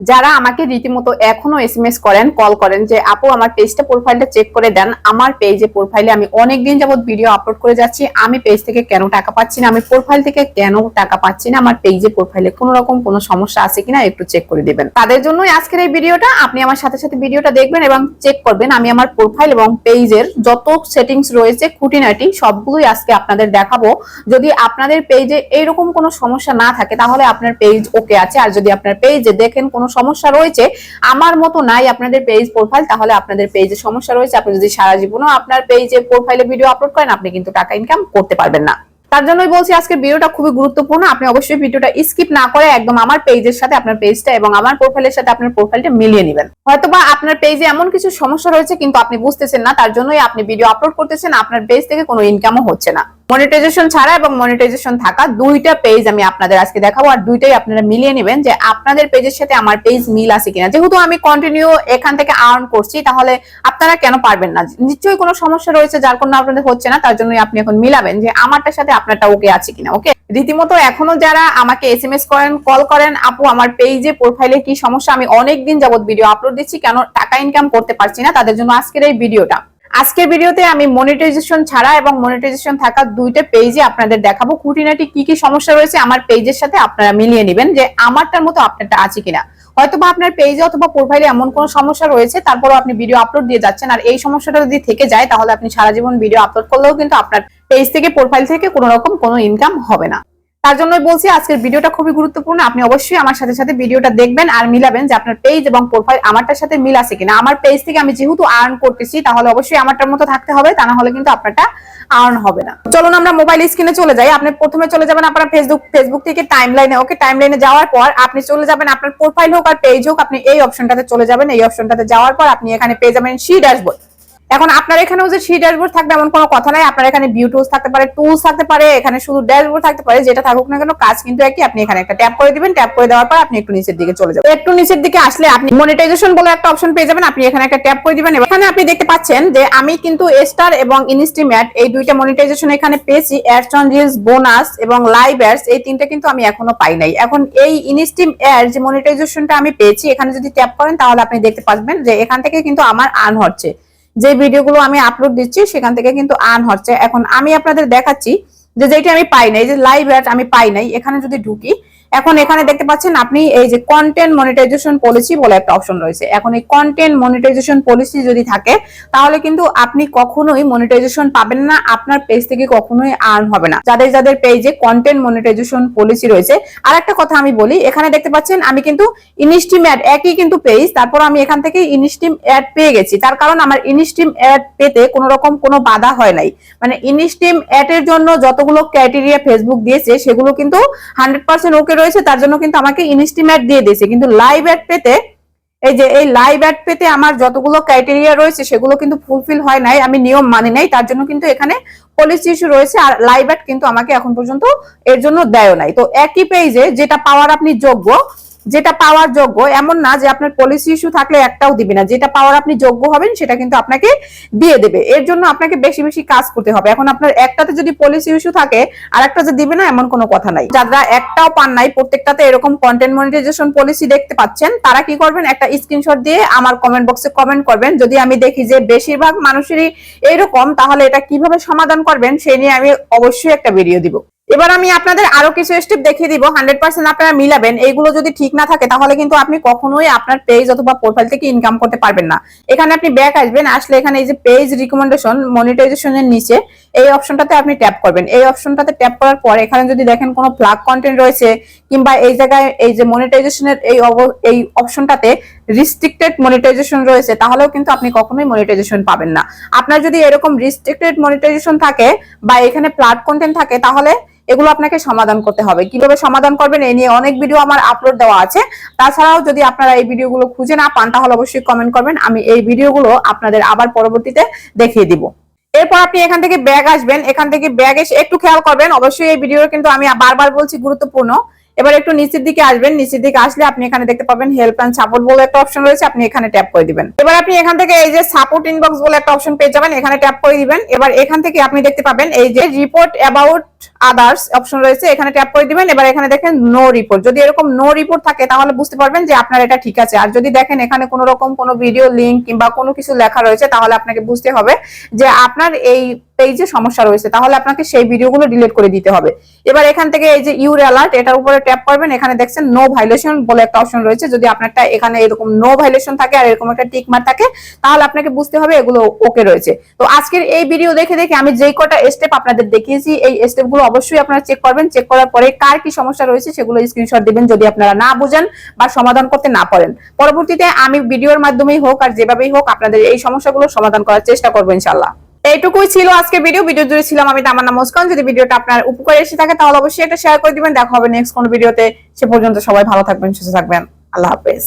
যারা আমাকে রীতিমতো এখনও এসএমএস করেন কল করেন যে, আপু, আমার পেজটা প্রোফাইলটা চেক করে দেন। আমার পেজে প্রোফাইলে আমি অনেক দিন যাবত ভিডিও আপলোড করে যাচ্ছি। আমি পেজ থেকে কেন টাকা পাচ্ছি না? আমি প্রোফাইল থেকে কেন টাকা পাচ্ছি না? আমার পেজে প্রোফাইলে কোনো রকম কোনো সমস্যা আছে কিনা একটু চেক করে দিবেন। তাদের জন্যই আজকের এই ভিডিওটা আপনি আমার সাথে সাথে ভিডিওটা দেখবেন এবং চেক করবেন আমি আমার প্রোফাইল এবং পেজের যত সেটিংস রয়েছে, খুঁটিনাটি, সবগুলোই আজকে আপনাদের দেখাবো। যদি আপনাদের পেজে এইরকম কোনো সমস্যা না থাকে, তাহলে আপনার পেজ ওকে আছে। আর যদি আপনার পেজে দেখেন কোনো সমস্যা রয়েছে, আমার মতো নাই আপনাদের পেজ প্রোফাইল তাহলে আপনাদের পেজে সমস্যা রয়েছে। আপনি যদি সারা জীবনও আপনার পেজে প্রোফাইলে ভিডিও আপলোড করেন, আপনি কিন্তু টাকা ইনকাম করতে পারবেন না। তার জন্যই বলছি, আজকের ভিডিওটা খুবই গুরুত্বপূর্ণ। আপনি অবশ্যই ভিডিওটা স্কিপ না করে একদম আমার পেজের সাথে আপনার পেজটা এবং আমার প্রোফাইলের সাথে আপনার প্রোফাইলটা মিলিয়ে নেবেন। হয়তোবা আপনার পেজে এমন কিছু সমস্যা রয়েছে, কিন্তু আপনি বুঝতেছেন না, তার জন্যই আপনি ভিডিও আপলোড করতেছেন, আপনার পেজ থেকে কোনো ইনকামও হচ্ছে না। মনিটাইজেশন ছাড়া এবং মনিটাইজেশন থাকা দুইটা পেজ আমি আপনাদের আজকে দেখাবো, আর দুইটাই আপনারা মিলিয়ে নেবেন যে আপনাদের পেজের সাথে আমার পেজ মিল আছে কিনা। যেহেতু আমি কন্টিনিউ এখান থেকে আর্ন করছি, তাহলে আপনারা কেন পারবেন না? নিশ্চয়ই কোনো সমস্যা রয়েছে, যার কোনো আপনাদের হচ্ছে না, তার জন্যই আপনি এখন মিলাবেন যে আমারটার সাথে আপনারটা ওকে আছে কিনা ওকে রীতিমতো এখনও যারা আমাকে এস এম এস করেন কল করেন, আপু, আমার পেজে প্রোফাইলে কি সমস্যা? আমি অনেক দিন যাবত ভিডিও আপলোড দিচ্ছি, কেন টাকা ইনকাম করতে পারছি না? তাদের জন্য আজকের এই ভিডিওটা আজকের ভিডিওতে আমি মনিটাইজেশন ছাড়া এবং মনিটাইজেশন থাকা দুইটা পেজে আপনাদের দেখাবো। খুঁটিনাটি কি কি সমস্যা রয়েছে আমার পেজের সাথে আপনারা মিলিয়ে নেবেন যে আমারটার মতো আপনারটা আছে কিনা। হয়তো বা আপনার পেজে অথবা প্রোফাইলে এমন কোনো সমস্যা রয়েছে, তারপরও আপনি ভিডিও আপলোড দিয়ে যাচ্ছেন। আর এই সমস্যাটা যদি থেকে যায়, তাহলে আপনি সারা জীবন ভিডিও আপলোড করলেও কিন্তু আপনার পেজ থেকে প্রোফাইল থেকে কোনো রকম কোনো ইনকাম হবে না। তার জন্য বলছি আজকের ভিডিওটা খুবই গুরুত্বপূর্ণ। আপনি অবশ্যই আমার সাথে সাথে ভিডিওটা দেখবেন আর মিলাবেন যে আপনার পেজ এবং প্রোফাইল আমারটার সাথে মিল আছে কিনা। আমার পেজ থেকে আমি যেহেতু আর্ন করতেছি, তাহলে অবশ্যই আমারটার মতো থাকতে হবে, তা না হলে কিন্তু আপনারটা আর্ন হবে না। চলুন আমরা মোবাইল স্ক্রিনে চলে যাই। আপনি প্রথমে চলে যাবেন আপনার ফেসবুক ফেসবুক থেকে টাইম লাইনে ওকে টাইম লাইনে যাওয়ার পর আপনি চলে যাবেন আপনার প্রোফাইল হোক আর পেজ হোক, আপনি এই অপশনটাতে চলে যাবেন। এই অপশনটাতে যাওয়ার পর আপনি এখানে পেয়ে যাবেন সি ড্যাশবোর্ড এখন আপনার এখানেও যে সি ড্যাশবোর্ড থাকবে এমন কোনো কথা নাই। আপনার এখানে ভিউ থাকতে পারে টুলস থাকতে পারে, এখানে শুধু ড্যাশবোর্ড থাকতে পারে, যেটা থাকুক না কেন কাজ কিন্তু একই। আপনি এখানে একটা ট্যাপ করে দিবেন ট্যাপ করে দেওয়ার পর আপনি একটু নিচের দিকে চলে যাবেন। একটু নিচের দিকে আসলে আপনি মনিটাইজেশন বলে একটা অপশন পেয়ে যাবেন। আপনি এখানে একটা ট্যাপ করে দিবেন। এখানে আপনি দেখতে পাচ্ছেন যে আমি কিন্তু স্টার এবং ইনস্টিম অ্যাড এই দুইটা মনিটাইজেশন এখানে পেয়েছি। অ্যাডস অন রিলস বোনাস এবং লাইভ অ্যাডস এই তিনটা কিন্তু আমি এখনও পাই নাই। এখন এই ইনস্টিম অ্যাড যে মনিটাইজেশনটা আমি পেয়েছি, এখানে যদি ট্যাপ করেন তাহলে আপনি দেখতে পাচ্বেন যে এখান থেকে কিন্তু আমার আর্ন হচ্ছে। যে ভিডিওগুলো আমি আপলোড দিচ্ছি, সেখান থেকে কিন্তু আর্ন হচ্ছে। এখন আমি আপনাদের দেখাচ্ছি যে যেটা আমি পাই নাই, যে লাইভ অ্যাড আমি পাই নাই, এখানে যদি ঢুকি এখন এখানে দেখতে পাচ্ছেন আপনি এই যে কন্টেন্ট মনিটাইজেশন পলিসি বলে একটা অপশন রয়েছে। এখন এই কন্টেন্ট মনিটাইজেশন পলিসি যদি থাকে, তাহলে কিন্তু আপনি কখনোই মনিটাইজেশন পাবেন না, আপনার পেজ থেকে কখনোই আর্ন হবে না। যাদের যাদের পেজে কন্টেন্ট মনিটাইজেশন পলিসি রয়েছে আর একটা কথা আমি বলি, এখানে দেখতে পাচ্ছেন আমি কিন্তু ইনস্টিম অ্যাড একই কিন্তু পেজ তারপর আমি এখান থেকে ইনস্টিম অ্যাড পেয়ে গেছি। তার কারণ আমার ইনস্টিম অ্যাড পেতে কোনো রকম কোনো বাধা হয় নাই। মানে ইনস্টিম অ্যাড এর জন্য যতগুলো ক্রাইটেরিয়া ফেসবুক দিয়েছে, সেগুলো কিন্তু হান্ড্রেড পার্সেন্ট ওকে রয়েছে, তার জন্য কিন্তু আমাকে ইনস্টিমেট দিয়ে দিয়েছে। কিন্তু লাইভ অ্যাড পেতে, এই যে, এই লাইভ অ্যাড পেতে আমার যতগুলো ক্রাইটেরিয়া রয়েছে, সেগুলো কিন্তু ফুলফিল হয় নাই, আমি নিয়ম মানি নাই, তার জন্য কিন্তু এখানে পলিসি ইস্যু রয়েছে, আর লাইভ অ্যাড কিন্তু আমাকে এখন পর্যন্ত এর জন্য দেয় নাই। তো একই পেজে যেটা পাওয়ার আপনি যোগ্য যেটা পাওয়ার যোগ্য, এমন না যে আপনার পলিসি ইস্যু থাকলে একটাও দিবে না। যেটা পাওয়ার আপনি যোগ্য হবেন, সেটা কিন্তু আপনাকে দিয়ে দেবে। এর জন্য আপনাকে বেশি বেশি কাজ করতে হবে। এখন আপনার একটাতে যদি পলিসি ইস্যু থাকে আর একটা যে দিবে না, এমন কোনো কথা নাই। যারা একটাও পান নাই, প্রত্যেকটাতে এরকম কন্টেন্ট মনিটাইজেশন পলিসি দেখতে পাচ্ছেন, তারা কি করবেন? একটা স্ক্রিনশট দিয়ে আমার কমেন্ট বক্সে কমেন্ট করবেন। যদি আমি দেখি যে বেশিরভাগ মানুষেরই এইরকম তাহলে এটা কীভাবে সমাধান করবেন সেই নিয়ে আমি অবশ্যই একটা ভিডিও দিব। এবার আমি আপনাদের আরও কিছু স্টেপ দেখিয়ে দিব হান্ড্রেড পার্সেন্ট আপনারা মিলাবেন। এইগুলো যদি ঠিক না থাকে, তাহলে কিন্তু আপনি কখনোই আপনার পেজ অথবা প্রোফাইল থেকে ইনকাম করতে পারবেন না। এখানে আপনি ব্যাক আসবেন, আসলে এখানে এই যে পেজ রিকমেন্ডেশন মনিটাইজেশনের নিচে এই অপশনটাতে আপনি ট্যাপ করবেন। এই অপশনটাতে ট্যাপ করার পর এখানে যদি দেখেন কোনো ফ্লাগ কন্টেন্ট রয়েছে কিংবা এই জায়গায় এই যে মনিটাইজেশনের এই এই অপশনটাতে রিস্ট্রিক্টেড মনিটাইজেশন রয়েছে, তাহলেও কিন্তু আপনি কখনোই মনিটাইজেশন পাবেন না। আপনার যদি এরকম রিস্ট্রিক্টেড মনিটাইজেশন থাকে বা এখানে ফ্লাগ কন্টেন্ট থাকে, তাহলে এগুলো আপনাকে সমাধান করতে হবে। কীভাবে সমাধান করবেন এই নিয়ে অনেক ভিডিও আমার আপলোড দেওয়া আছে। তাছাড়াও যদি আপনারা এই ভিডিওগুলো খুঁজে না পান, তাহলে অবশ্যই কমেন্ট করবেন। আমি এই ভিডিওগুলো আপনাদের আবার পরবর্তীতে দেখিয়ে দিব। এরপর আপনি এখান থেকে ব্যাগ আসবেন। এখান থেকে ব্যাগ এসে একটু খেয়াল করবেন। অবশ্যই এই ভিডিও কিন্তু আমি বারবার বলছি, গুরুত্বপূর্ণ। এবার একটু নিচের দিকে আসবেন, নিচের দিকে আসলে আপনি এখানে দেখতে পাবেন হেল্প অ্যান্ড সাপোর্ট বলে একটা অপশন রয়েছে, আপনি এখানে ট্যাপ করে দিবেন। এবার আপনি এখান থেকে এই যে সাপোর্ট ইনবক্স বলে একটা অপশন পেয়ে যাবেন, এখানে ট্যাপ করে দিবেন। এবার এখান থেকে আপনি দেখতে পাবেন এই যে রিপোর্ট অ্যাবাউট আদার্স অপশন রয়েছে, এখানে ট্যাপ করে দিবেন। এবার এখানে দেখেন নো রিপোর্ট যদি এরকম নো রিপোর্ট থাকে, তাহলে বুঝতে পারবেন যে আপনার এটা ঠিক আছে। আর যদি দেখেন এখানে কোনো রকম কোনো ভিডিও লিংক কিংবা কোনো কিছু লেখা রয়েছে, তাহলে আপনাকে বুঝতে হবে যে আপনার এই পেজে সমস্যা রয়েছে, তাহলে আপনাকে সেই ভিডিওগুলো ডিলিট করে দিতে হবে। এবার এখান থেকে এই যে ইউর অ্যালার্ট এটার উপরে ট্যাপ করবেন, এখানে দেখছেন নো ভাইলেশন বলে একটা অপশন রয়েছে। যদি আপনারটা এখানে এরকম নো ভাইলেশন থাকে আর এরকম একটা টিক মার থাকে, তাহলে আপনাকে বুঝতে হবে এগুলো ওকে রয়েছে। তো আজকের এই ভিডিও দেখে দেখে আমি যেই কটা স্টেপ আপনাদের দেখিয়েছি, এই স্টেপগুলো অবশ্যই আপনারা চেক করবেন। চেক করার পরে কার কি সমস্যা রয়েছে সেগুলো স্ক্রিনশট দিবেন যদি আপনারা না বুঝেন বা সমাধান করতে না পারেন। পরবর্তীতে আমি ভিডিওর মাধ্যমেই হোক আর যেভাবেই হোক আপনাদের এই সমস্যাগুলো সমাধান করার চেষ্টা করব ইনশাল্লাহ এইটুকুই ছিল আজকে ভিডিও ভিডিও জুড়ে ছিলাম আমি তামান্না মুস্কান যদি ভিডিওটা আপনার উপকারে এসে থাকে, তাহলে অবশ্যই এটা শেয়ার করে দিবেন। দেখা হবে নেক্সট কোন ভিডিওতে সে পর্যন্ত সবাই ভালো থাকবেন, সুস্থ থাকবেন। আল্লাহ হাফেজ।